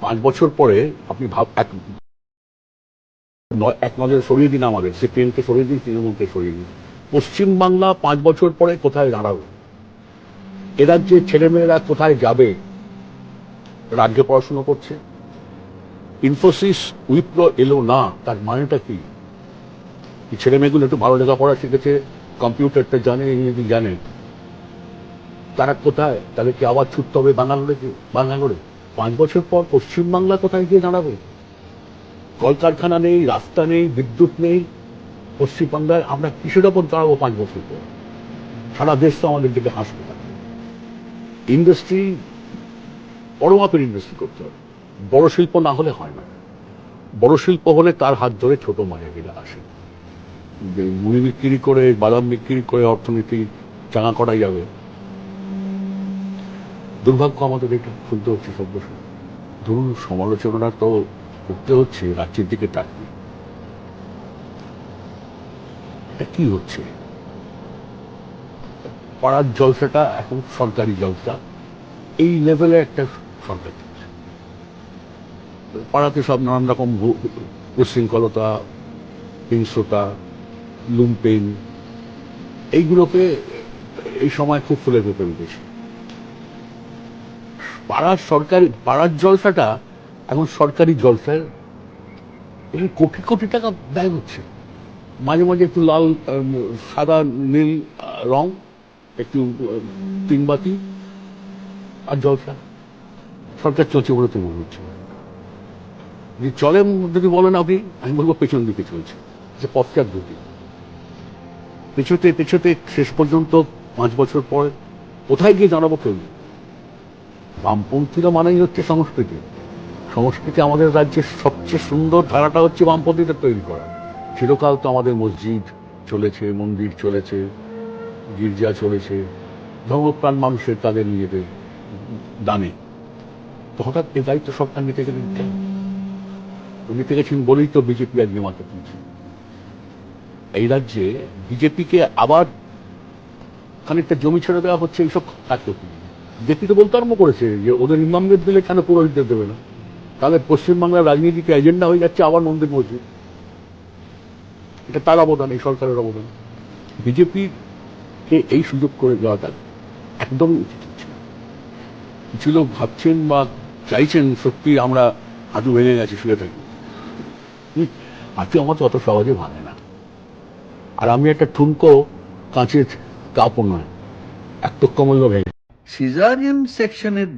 পাঁচ বছর পরে আপনি ভাব এক এক নজরে সরিয়ে দিন আমাদের সিপিএমকে সরিয়ে দিন, তৃণমূলকে সরিয়ে দিন। পশ্চিমবাংলা পাঁচ বছর পরে কোথায় দাঁড়াবে? এ রাজ্যের ছেলেমেয়েরা কোথায় যাবে? রাজ্যে পড়াশুনো করছে। ইনফোসিস উইপ্রো এলো না, তার মানেটা কি? এই ছেলে মেয়েগুলো একটু ভালো লেখাপড়া শিখেছে, কম্পিউটারটা জানে, ইংরেজি জানে। তারা কোথায়? তাদেরকে আবার ছুটতে হবে বাঙালোরে বাঙালোরে পাঁচ বছর পর পশ্চিমবাংলা কোথায় গিয়ে দাঁড়াবে? কলকারখানা নেই, রাস্তা নেই, বিদ্যুৎ নেই। পশ্চিমবাংলায় আমরা কিসের ওপর দাঁড়াবো পাঁচ বছর পর? সারা দেশ তো আমাদের দিকে হাসবে। ইন্ডাস্ট্রি, বড় মাপের ইন্ডাস্ট্রি করতে হবে। বড় শিল্প না হলে হয় না। বড় শিল্প হলে তার হাত ধরে ছোট মাঝারিরা আসে। মুড়ি বিক্রি করে, বাদাম বিক্রি করে অর্থনীতি চাঙা করা যাবে। দুর্ভাগ্য আমাদের এটা, শুনতে হচ্ছে বছর। ধরুন সমালোচনা তো করতে হচ্ছে, রাজ্যের দিকে তাকিয়ে। কি হচ্ছে? পাড়ার জলসাটা এখন সরকারি জলসা। এই লেভেলে একটা সরকার পাড়াতে সব নানান রকম উশৃঙ্খলতা, হিংস্রতা, লুম্পেন। এইগুলোকে এই সময় খুব ফুলে ফেপে উঠেছে পাড়ার সরকারি পাড়ার জলসাটা এখন সরকারি জলসায় এবং কোটি কোটি টাকা ব্যয় হচ্ছে। মাঝে মাঝে একটু লাল সাদা, নীল রং, একটু তিনবাতি আর জলসা। সরকার চলছে বলে তো মনে হচ্ছে যে চলে যদি বলেন আপনি, আমি বলব পেছন দিকে চলছে। যে পশ্চাৎ গতি পেছোতে পেছোতে শেষ পর্যন্ত পাঁচ বছর পরে কোথায় গিয়ে দাঁড়াবো কেউ। বামপন্থীরা মানেই হচ্ছে সংস্কৃতি। সংস্কৃতি আমাদের রাজ্যের সবচেয়ে সুন্দর ধারাটা হচ্ছে বামপন্থীদের তৈরি করা। চিরকাল তো আমাদের মসজিদ চলেছে, মন্দির চলেছে, গির্জা চলেছে, ধর্মপ্রাণ মানুষের তাদের নিজেদের দানে। তো হঠাৎ এ দায়িত্ব সরকার নিতে গেলে? নিতে গেছেন বলেই তো বিজেপি আজকে মাথা তুলছে। এই রাজ্যে বিজেপিকে আবার খানিকটা জমি ছেড়ে দেওয়া হচ্ছে, এইসব কাজ করতে বিজেপি তো বলতে আরম্ভ করেছে যে ওদের ইমামদের দিলে কেন পুরোহিতদের দেবে না? তাহলে পশ্চিমবাংলার রাজনীতিতে এজেন্ডা হয়ে যাচ্ছে আবার মন্দির মসজিদ। এটা তার অবদান, এই সরকারের অবদান। বিজেপিকে এই সুযোগ করে দেওয়াটা একদমই উচিত হচ্ছে কিছু লোক ভাবছেন বা চাইছেন, সত্যি আমরা হাঁটু ভেঙে গেছি, শুয়ে থাকি। হাঁটু আমার তো অত সহজে ভাঙে না। আর আমি একটা ঠুনকো কাঁচের কাপড় নয়, এক তো কমল ভেঙে সিজারিয়ান সেকশনের